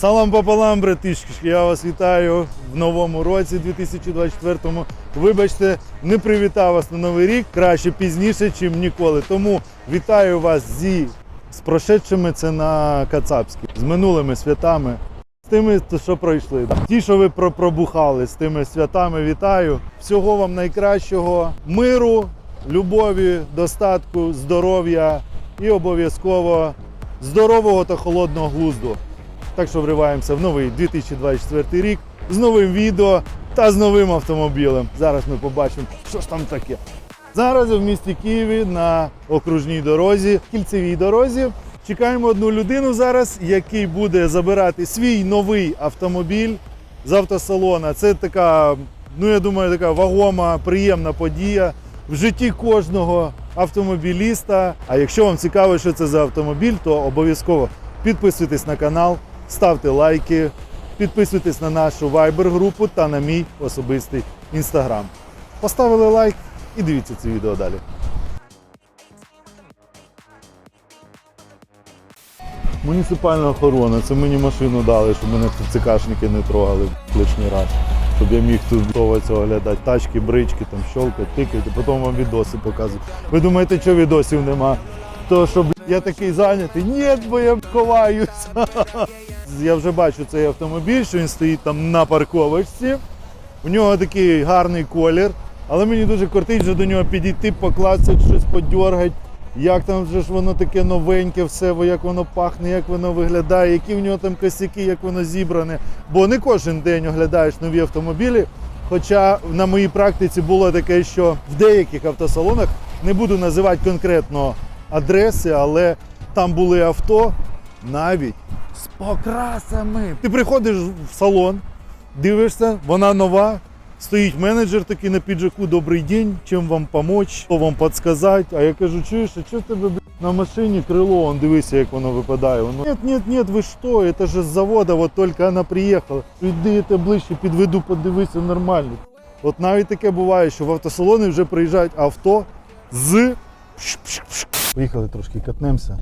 Салам пополам, братишки, я вас вітаю в новому році 2024-му. Вибачте, не привітав вас на новий рік краще пізніше, ніж ніколи. Тому вітаю вас зі з прошедшими це на Кацапській, з минулими святами, з тими, що пройшли. Ті, що ви про- пробухали, з тими святами вітаю. Всього вам найкращого, миру, любові, достатку, здоров'я і обов'язково здорового та холодного глузду. Так що вриваємося в новий 2024 рік з новим відео та з новим автомобілем. Зараз ми побачимо, що ж там таке. Зараз в місті Києві на окружній дорозі, кільцевій дорозі. Чекаємо одну людину зараз, який буде забирати свій новий автомобіль з автосалона. Це така, ну я думаю, така вагома, приємна подія в житті кожного автомобіліста. А якщо вам цікаво, що це за автомобіль, то обов'язково підписуйтесь на канал, ставте лайки, підписуйтесь на нашу Viber-групу та на мій особистий інстаграм. Поставили лайк і дивіться це відео далі. Муніципальна охорона, це мені машину дали, щоб мене цикашники не трогали лишній раз. Щоб я міг тут готуватися оглядати тачки, брички, там щолкати, тикати, потім вам відоси показувати. Ви думаєте, що відосів нема? То що я такий зайнятий, ні, бо я ховаюся. Я вже бачу цей автомобіль, що він стоїть там на парковочці. У нього такий гарний колір, але мені дуже кортить вже до нього підійти, покласти, щось подьоргати. Як там вже ж воно таке новеньке, все, як воно пахне, як воно виглядає, які в нього там косяки, як воно зібране. Бо не кожен день оглядаєш нові автомобілі. Хоча на моїй практиці було таке, що в деяких автосалонах не буду називати конкретно адреси, але там були авто навіть з покрасами. Ти приходиш в салон, дивишся, вона нова. Стоїть менеджер такий на піджаку, добрий день, чим вам помочь, що вам підказати. А я кажу, чуєш, а що тебе на машині крило, он дивися, як воно випадає. Воно, нет, нет, нет, ви що, це ж з завода, от тільки вона приїхала. Іди я ближче, підведу, подивися нормально. От навіть таке буває, що в автосалони вже приїжджають авто з. Поїхали трошки катнемося.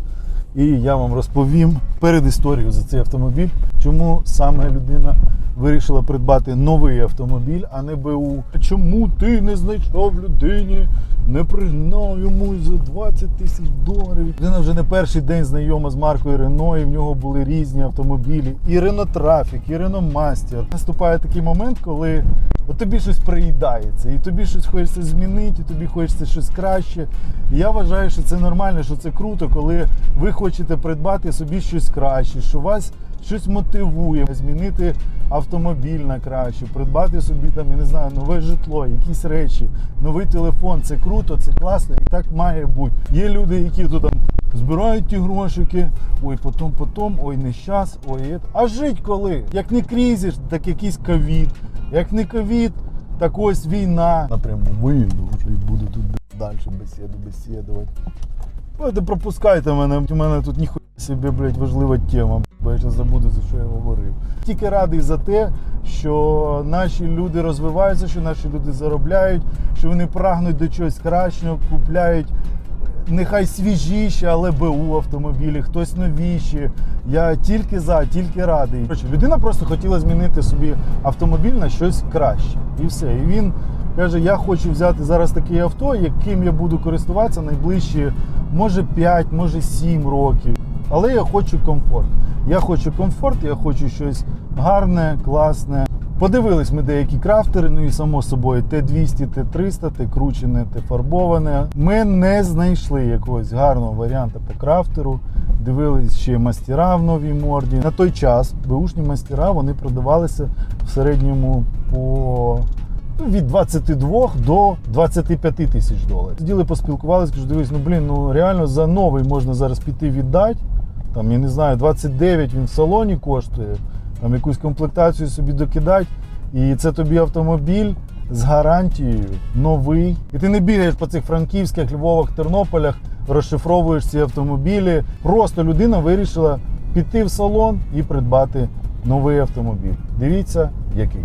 І я вам розповім перед історією за цей автомобіль, чому саме людина вирішила придбати новий автомобіль, а не БУ. Чому ти не знайшов людині, не пригнав йому за 20 тисяч доларів? Людина вже не перший день знайома з маркою Рено, і в нього були різні автомобілі. І Рено Трафік, і Рено Мастер. Наступає такий момент, коли от тобі щось приїдається, і тобі щось хочеться змінити, і тобі хочеться щось краще. І я вважаю, що це нормально, що це круто, коли ви хочете придбати собі щось краще, що у вас щось мотивує змінити автомобіль на краще, придбати собі там, я не знаю, нове житло, якісь речі, новий телефон. Це круто, це класно і так має бути. Є люди, які тут там збирають ті грошики, ой, потім, потім, ой, не щас, ой, ет. а жить коли? Як не кризис, так якийсь ковід, як не ковід, так ось війна. Напряму вийду вже і буду тут далі бесіду бесідувати. Ви пропускайте мене, у мене тут ніхуя собі, блядь, важлива тема, бо я зараз забуду, за що я говорив. Тільки радий за те, що наші люди розвиваються, що наші люди заробляють, що вони прагнуть до чогось кращого, купляють. Нехай свіжіші, але БУ автомобілі, хтось новіші. Я тільки за, тільки радий. Коротше, людина просто хотіла змінити собі автомобіль на щось краще. І все. І він каже: я хочу взяти зараз таке авто, яким я буду користуватися найближчі, може 5, може 7 років. Але я хочу комфорт. Я хочу комфорт, я хочу щось гарне, класне. Подивились ми деякі крафтери, ну і само собою Т200, Т300, Т-кручене, Т-фарбоване. Ми не знайшли якогось гарного варіанту по крафтеру. Дивились ще мастера в новій морді. На той час беушні мастера вони продавалися в середньому по ну, від 22 до 25 тисяч доларів. Сиділи, поспілкувалися, кажу, дивись, ну блін, ну реально за новий можна зараз піти віддати. Там, я не знаю, 29 він в салоні коштує, там якусь комплектацію собі докидати. І це тобі автомобіль з гарантією, новий. І ти не бігаєш по цих франківських, Львовах, Тернополях, розшифровуєш ці автомобілі. Просто людина вирішила піти в салон і придбати новий автомобіль. Дивіться, який.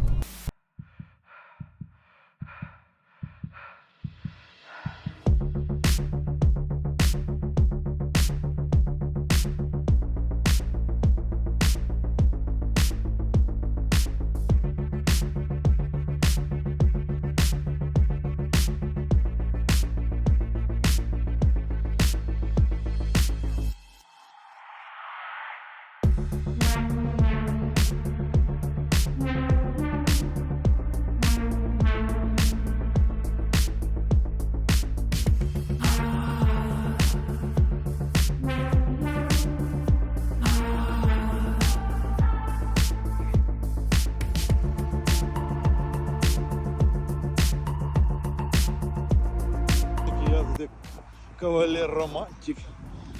Кавалер романтик.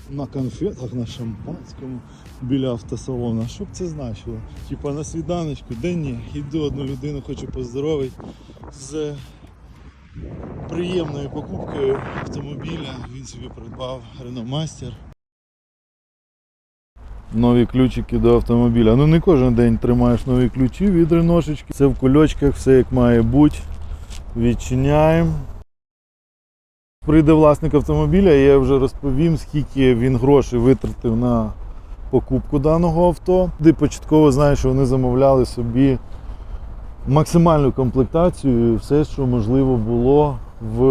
На конфетах, на шампанському біля автосалону. Що б це значило? Типа на свіданочку, де ні, іду одну людину, хочу поздоровити з приємною покупкою автомобіля. Він собі придбав Master. Нові ключики до автомобіля. Ну не кожен день тримаєш нові ключі від реношечки. Це в кульочках, все як має бути. Відчиняємо. Прийде власник автомобіля, я вже розповім, скільки він грошей витратив на покупку даного авто. Ти початково знаєш, що вони замовляли собі максимальну комплектацію, все, що можливо було в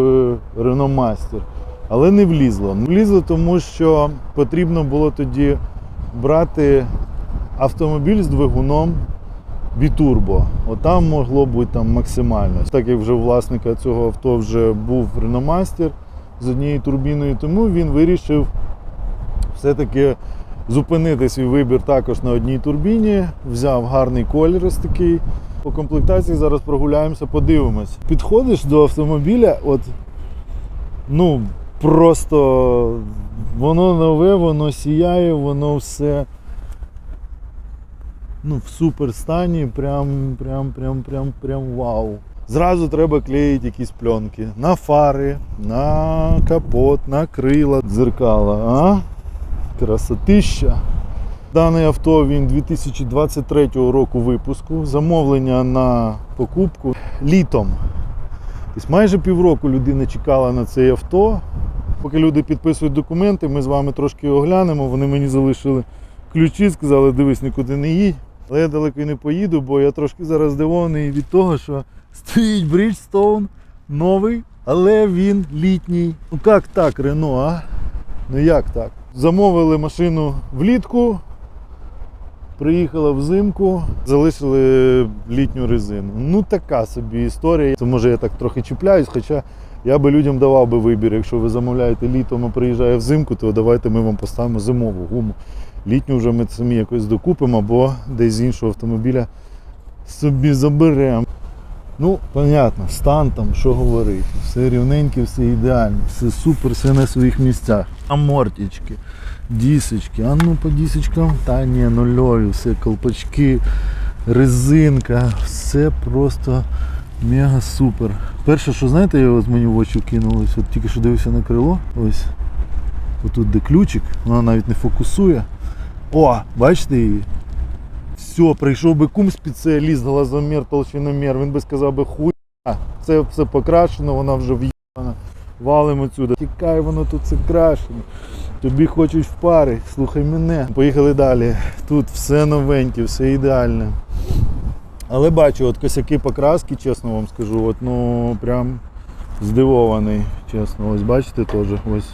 Renault Master. Але не влізло. Не влізло, тому що потрібно було тоді брати автомобіль з двигуном бітурбо. Отам могло бути там максимально. Так як вже власника цього авто вже був Master з однією турбіною, тому він вирішив все-таки зупинити свій вибір також на одній турбіні. Взяв гарний колір ось такий. По комплектації зараз прогуляємося, подивимось. Підходиш до автомобіля, от ну просто воно нове, воно сіяє, воно все ну, в супер стані, прям, прям, прям, прям, прям вау. Зразу треба клеїти якісь пленки на фари, на капот, на крила, дзеркала. А? Красотища. Дане авто він 2023 року випуску. Замовлення на покупку літом. Тобто майже півроку людина чекала на це авто. Поки люди підписують документи, ми з вами трошки оглянемо. Вони мені залишили ключі, сказали, дивись, нікуди не їдь. Але я далеко і не поїду, бо я трошки зараз здивований від того, що стоїть Bridgestone новий, але він літній. Ну як так, Рено, а? Ну як так? Замовили машину влітку, приїхала взимку, залишили літню резину. Ну така собі історія. Це може я так трохи чіпляюсь, хоча я би людям давав би вибір. Якщо ви замовляєте літом, а приїжджає взимку, то давайте ми вам поставимо зимову гуму. Літню вже ми самі якось докупимо або десь з іншого автомобіля собі заберемо. Ну, понятно, стан там, що говорити. Все рівненьке, все ідеально, все супер, все на своїх місцях. Амортички, дісочки, а ну по дісочкам, та ні, нульові, все колпачки, резинка, все просто мега супер. Перше, що знаєте, я от мені в очі кинулось, от тільки що дивився на крило, ось. Отут де ключик, вона навіть не фокусує. О, бачите її? Все, прийшов би кум спеціаліст, глазомір, толщиномір, він би сказав би хуй, це все покрашено, вона вже в'їбана. Валимо отсюди. Тікай, воно тут все крашено. Тобі хочуть в пари, слухай мене. Поїхали далі. Тут все новеньке, все ідеальне. Але бачу, от косяки покраски, чесно вам скажу, от, ну прям здивований, чесно. Ось бачите теж, ось.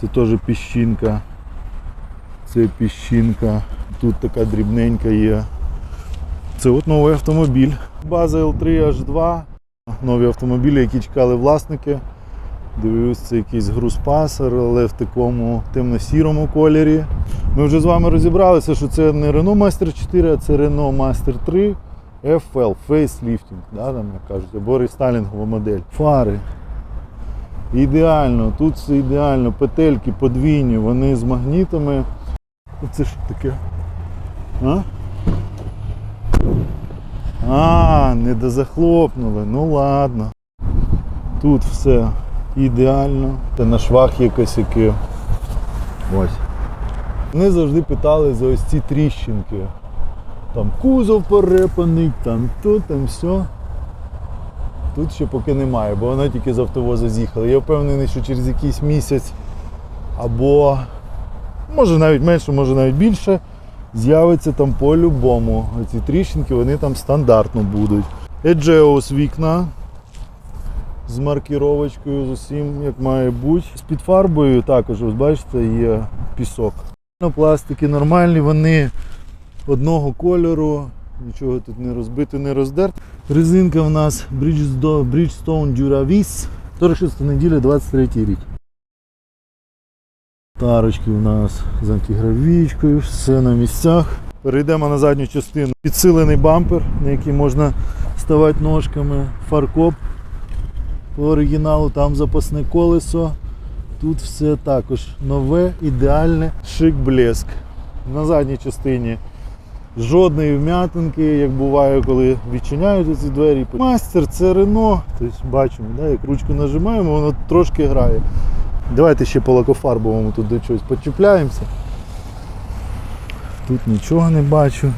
Це теж піщинка. Це піщинка. Тут така дрібненька є. Це от новий автомобіль. База L3H2. Нові автомобілі, які чекали власники. Дивлюсь, це якийсь груз-пасер, але в такому темно-сірому кольорі. Ми вже з вами розібралися, що це не Renault Master 4, а це Renault Master 3 FL, Facelifting, да, там як кажуть, або рестайлінгова модель. Фари. Ідеально, тут все ідеально, петельки подвійні, вони з магнітами. Це що таке? А? А, не дозахлопнули, ну ладно. Тут все ідеально. Та на швах є косяки. Ось. Вони завжди питали за ось ці тріщинки. Там кузов порепаний, там то, там все. Тут ще поки немає, бо вона тільки з автовоза з'їхала. Я впевнений, що через якийсь місяць або може навіть менше, може навіть більше, з'явиться там по-любому. Ці тріщинки вони там стандартно будуть. Еджеус вікна з маркіровочкою, з усім як має бути. З під фарбою також, ось бачите, є пісок. Пластики нормальні, вони одного кольору, нічого тут не розбито, не роздерто. Резинка в нас Bridgestone Duravis. 46 неділя, 23 рік. Тарочки у нас з антигравічкою, все на місцях. Перейдемо на задню частину. Підсилений бампер, на який можна ставати ножками, фаркоп по оригіналу, там запасне колесо. Тут все також нове, ідеальне, шик блеск. На задній частині жодної вм'ятинки, як буває, коли відчиняють ці двері. Мастер це Рено. Тобто бачимо, да, як ручку нажимаємо, воно трошки грає. Давайте ще по лакофарбовому тут до чогось почіпляємося. Тут нічого не бачу.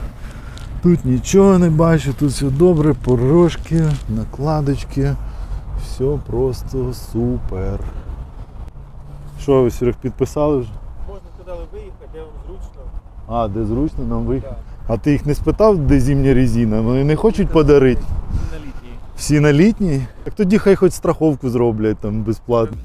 Тут нічого не бачу, тут все добре, порожки, накладочки. Все просто супер. Що ви Серег, підписали вже? Можна сказали виїхати, де вам зручно. А, де зручно нам виїхати? А ти їх не спитав, де зимня резина? Вони не хочуть подарити. Всі На літній. Всі на літній? Так тоді хай хоч страховку зроблять там безплатно.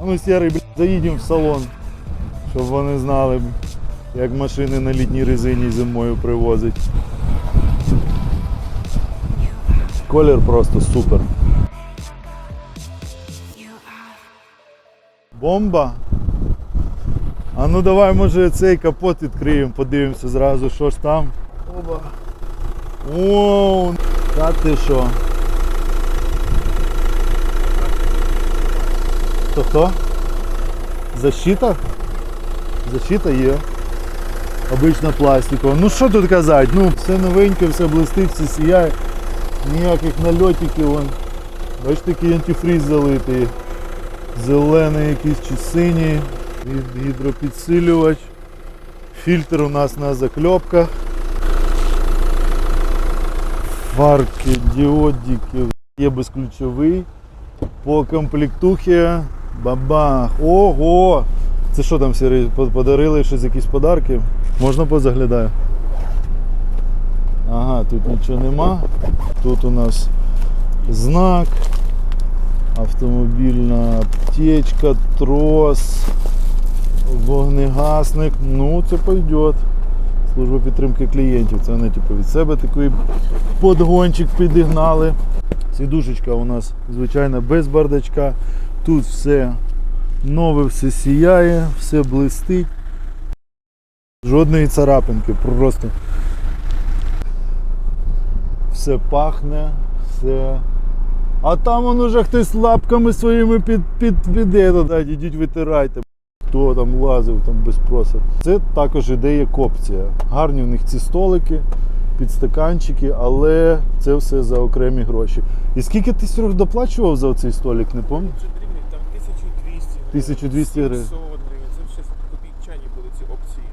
А ми сірий, блядь, заїдемо в салон, щоб вони знали, як машини на літній резині зимою привозять. Колір просто супер. Бомба. А ну давай, може, цей капот відкриємо, подивимося зразу, що ж там. Оба. О, та ти що? Хто хто? Защита? Защита є. Обична пластикова. Ну що тут казати? Ну, все новеньке, все блистить, все сіяє. Ніяких нальотиків. Вон. Бачите, такий антифріз залитий. Зелений якийсь чи синій. Гідропідсилювач. Фільтр у нас на закльопках. Фарки, діодики. Є безключовий. По комплектухі бабах. Ого! Це що там Сергій, подарили щось, якісь подарки? Можна позаглядаю? Ага, тут нічого нема. Тут у нас знак, автомобільна аптечка, трос, вогнегасник. Ну, це пойдет. Служба підтримки клієнтів. Це вони типу, від себе такий подгончик підігнали. Сідушечка у нас звичайно без бардачка. Тут все нове, все сіяє, все блистить. Жодної царапинки, просто все пахне, все. А там он уже хтось лапками своїми під, під, під, да, ідіть витирайте. Хто там лазив там без спросу. Це також іде як опція. Гарні в них ці столики, підстаканчики, але це все за окремі гроші. І скільки ти Серег, доплачував за цей столик, не пам'ятаю? Це дрібний, там 1200. 1200 гривень. 700 гривень. Це ще копійчані були ці опції.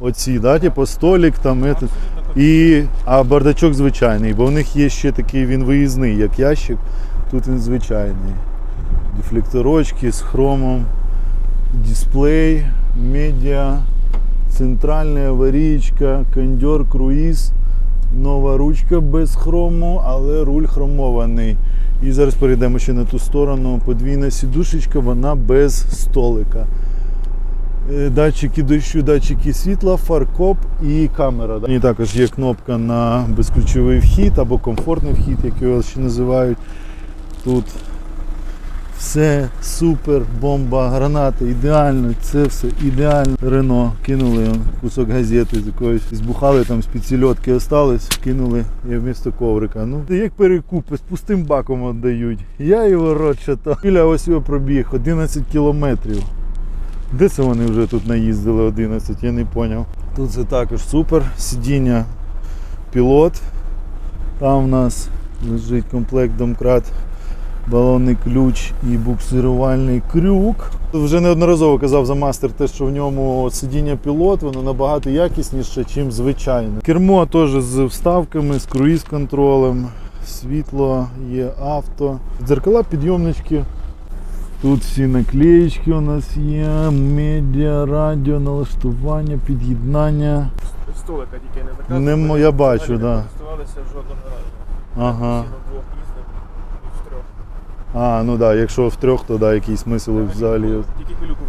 Оці, да, типу столик там. этот. І, а бардачок звичайний, бо в них є ще такий він виїзний, як ящик. Тут він звичайний. Дефлекторочки з хромом, дисплей, медіа, центральна аварійка, кондьор, круїз, нова ручка без хрому, але руль хромований. І зараз перейдемо ще на ту сторону. Подвійна сідушечка, вона без столика. Е, Датчики дощу, датчики світла, фаркоп і камера. І також є кнопка на безключовий вхід або комфортний вхід, як його ще називають. Тут все супер, бомба, гранати, ідеально, це все ідеально. Рено кинули кусок газети з якоїсь, збухали там з-під сільотки осталось, кинули і вмісто коврика. Ну, як перекупи, з пустим баком віддають. Я його рот читав. Біля ось його пробіг 11 кілометрів. Де це вони вже тут наїздили 11, я не зрозумів. Тут це також супер. Сидіння пілот. Там в нас лежить комплект домкрат, балонний ключ і буксирувальний крюк. Вже неодноразово казав за мастер те, що в ньому сидіння пілот, воно набагато якісніше, ніж звичайне. Кермо теж з вставками, з круїз-контролем, світло, є авто. Дзеркала підйомнички. Тут всі наклеєчки у нас є, медіа, радіо, налаштування, під'єднання. Столика тільки не заказували. Я бачу, Взагалі да. Ага. Всі на двох їздили, і в трьох. А, ну так, да, якщо втрьох, то да, який смисл взагалі. Тільки пилюку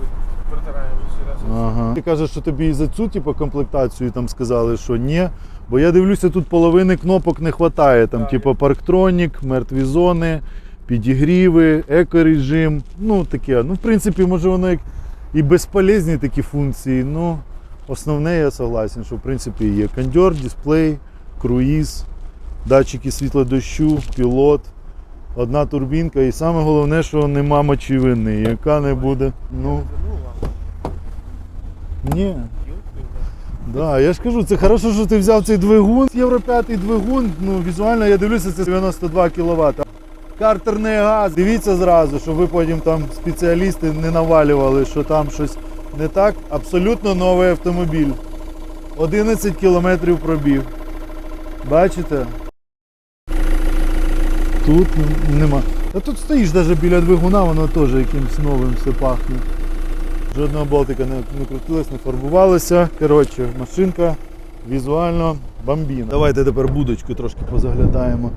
протираємо всі раз. Ага. Ти кажеш, що тобі і за цю типу, комплектацію там сказали, що ні. Бо я дивлюся, тут половини кнопок не вистачає. Там, Так. типу, парктронік, мертві зони, підігріви, екорежим. Ну таке. Ну, в принципі, може воно як і безполезні такі функції. Ну, основне я согласен, що в принципі є кондьор, дисплей, круїз, датчики світлодощу, пілот, одна турбінка. І саме головне, що нема мочевини, яка не буде. Ну, ні. Да, я ж кажу, це хорошо, що ти взяв цей двигун. Євро 5 двигун, ну візуально я дивлюся, це 92 кВт. Картерний газ. Дивіться зразу, щоб ви потім там спеціалісти не навалювали, що там щось не так. Абсолютно новий автомобіль. 11 кілометрів пробіг. Бачите? Тут нема. Та тут стоїш навіть біля двигуна, воно теж якимось новим все пахне. Жодного болтика не, не крутилось, не фарбувалося. Коротше, машинка візуально бомбіна. Давайте тепер будочку трошки позаглядаємо.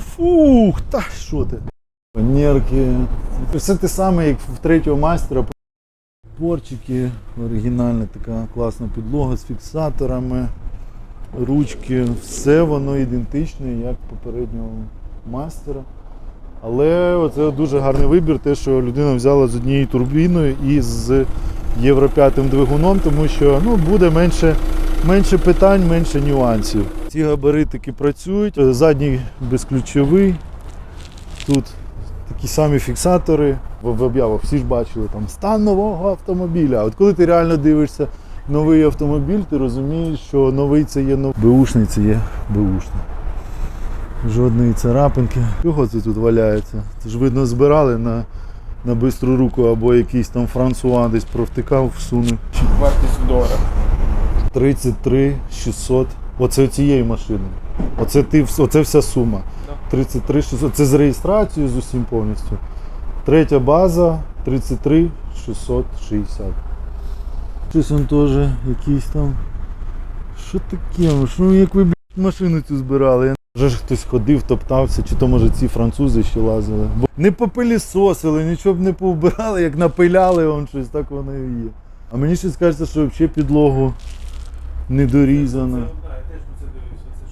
Фух, та що ти? Панерки. Все те саме, як в третього майстра. Порчики, оригінальна така класна підлога з фіксаторами, ручки, все воно ідентичне, як попереднього майстера. Але це дуже гарний вибір, те, що людина взяла з однією турбіною і з Євро 5 двигуном, тому що ну, буде менше, менше питань, менше нюансів. Ці габаритики працюють, задній безключовий. Тут такі самі фіксатори. В об'явах всі ж бачили там стан нового автомобіля. От коли ти реально дивишся новий автомобіль, ти розумієш, що новий це є новий. Беушний це є беушний. Жодної царапинки. Чого це тут валяється? Це ж видно збирали на, на бистру руку або якийсь там Франсуа десь провтикав, всунув. Вартість долара. 33 600. Оце цієї машини. Оце, ти, оце вся сума. Да. 33 600. Це з реєстрацією з усім повністю. Третя база 33 660. Щось он теж якийсь там. Що таке? Ну, Що як ви машину цю збирали? Вже ж хтось ходив, топтався, чи то може ці французи ще лазили. Бо не попилісосили, нічого б не повбирали, як напиляли вам щось, так воно і є. А мені ще кажеться, що взагалі підлогу не дорізано.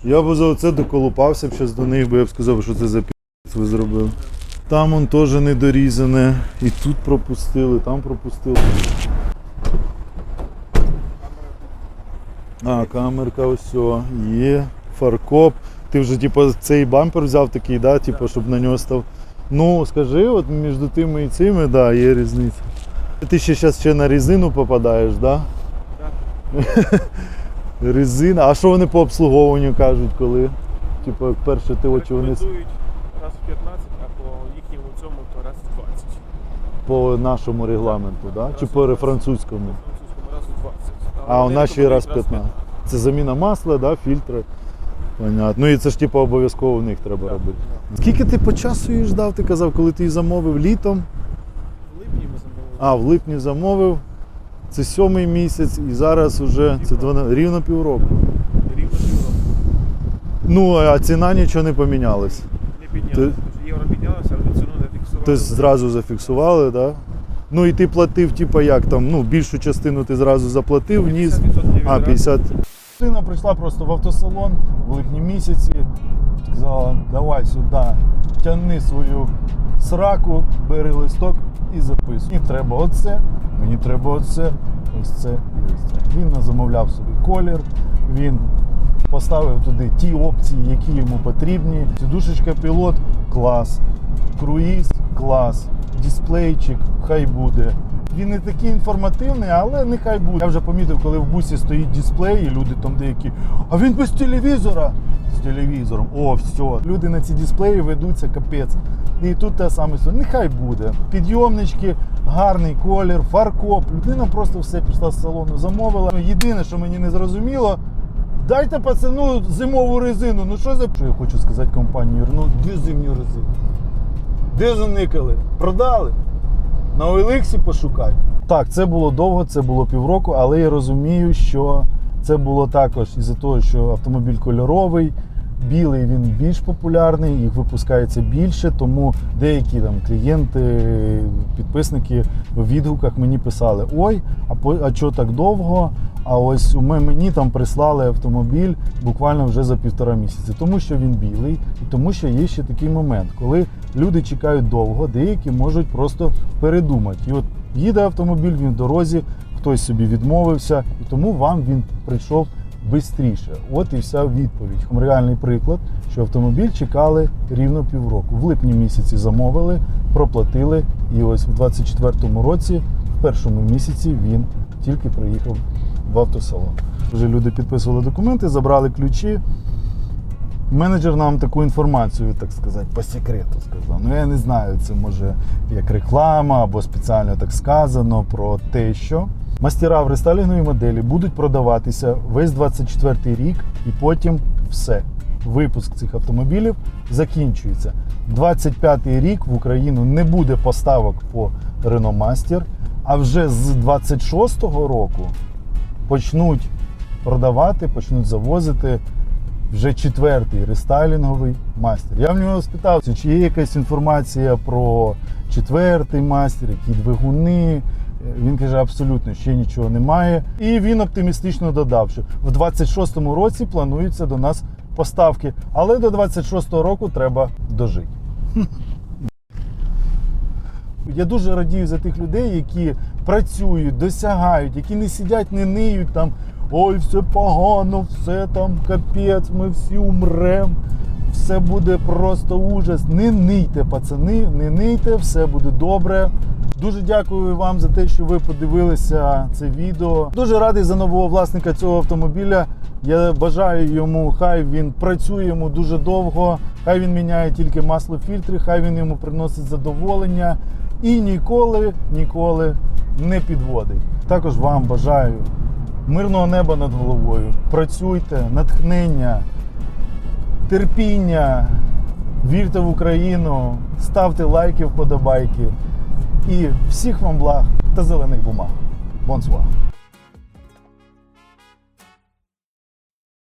Я б за це доколупався б зараз до них, бо я б сказав, що це за пі***ць ви зробили. Там он теж не дорізане. І тут пропустили, там пропустили. А, камерка ось є. Фаркоп. Ти вже типу, цей бампер взяв такий, да, типу, щоб на нього став. Ну, скажи, от між тими і цими, да, є різниця. Ти ще зараз ще на резину попадаєш, да? Резина. А що вони по обслуговуванню кажуть, коли? Типу, перше ти очі вони раз в 15, а по їхньому цьому то раз в 20. по нашому регламенту, да? чи по французькому? Французькому раз в 20. А у нашій раз рекомендують 15. Це заміна масла, да, фільтри. Понятно. Ну і це ж типу обов'язково в них треба Так, робити. Скільки ти по часу її ждав, ти казав, коли ти її замовив літом? В липні ми замовили. А, в липні замовив. Це сьомий місяць і зараз вже це 12, рівно півроку. Рівно півроку. Ну, а ціна нічого не помінялась. Не піднялося. Євро піднялося, але ціну не фіксували. Тобто зразу зафіксували, так? Да? Ну і ти платив, типу, як там, ну, більшу частину ти зразу заплатив, вніс. А, 50. Людина прийшла просто в автосалон в липні місяці. Сказала, давай сюди, тягни свою сраку, бери листок і записуй. Мені треба оце, мені треба оце, ось це і ось це. Він замовляв собі колір, він поставив туди ті опції, які йому потрібні. Сідушечка пілот клас, круїз клас, дисплейчик, хай буде. Він не такий інформативний, але нехай буде. Я вже помітив, коли в бусі стоїть дисплей, і люди там деякі, а він без телевізора. З телевізором. О, все. Люди на ці дисплеї ведуться, капець. І тут те саме. Нехай буде. Підйомнички, гарний колір, фаркоп. Людина просто все пішла з салону, замовила. Ну, Єдине, що мені не зрозуміло, дайте пацану зимову резину. Ну що за що я хочу сказати компанії? Ну де зимню резину? Де заникали? Продали? На OLX пошукай. Так, це було довго, це було півроку, але я розумію, що це було також із-за того, що автомобіль кольоровий, білий він більш популярний, їх випускається більше, тому деякі там клієнти, підписники в відгуках мені писали: ой, а по а чого так довго? А ось у ме- мені там прислали автомобіль буквально вже за півтора місяці, тому що він білий, і тому що є ще такий момент, коли люди чекають довго, деякі можуть просто передумати. І от їде автомобіль, він в дорозі, хтось собі відмовився, і тому вам він прийшов швидше. От і вся відповідь. Реальний приклад, що автомобіль чекали рівно півроку. В липні місяці замовили, проплатили, і ось в 24-му році, в першому місяці, він тільки приїхав в автосалон. Вже люди підписували документи, забрали ключі. Менеджер нам таку інформацію, так сказати, по секрету сказав. Ну я не знаю, це може як реклама або спеціально так сказано про те, що мастера в рестайлінговій моделі будуть продаватися весь 24 рік і потім все. Випуск цих автомобілів закінчується. 25-й рік в Україну не буде поставок по Renault Master, а вже з 26-го року почнуть продавати, почнуть завозити вже четвертий рестайлінговий мастер. Я в нього спитав, чи є якась інформація про четвертий мастер, які двигуни. Він каже, абсолютно ще нічого немає. І він оптимістично додав, що в 26-му році плануються до нас поставки, але до 26-го року треба дожити. Я дуже радію за тих людей, які працюють, досягають, які не сидять, не ниють там. Ой, все погано, все там капець, ми всі умрем, все буде просто ужас. Не нийте, пацани, не нийте, все буде добре. Дуже дякую вам за те, що ви подивилися це відео. Дуже радий за нового власника цього автомобіля. Я бажаю йому, хай він працює йому дуже довго, хай він міняє тільки масло фільтри, хай він йому приносить задоволення і ніколи, ніколи не підводить. Також вам бажаю мирного неба над головою. Працюйте, натхнення, терпіння, вірте в Україну, ставте лайки, вподобайки. І всіх вам благ та зелених бумаг. Бонсуа!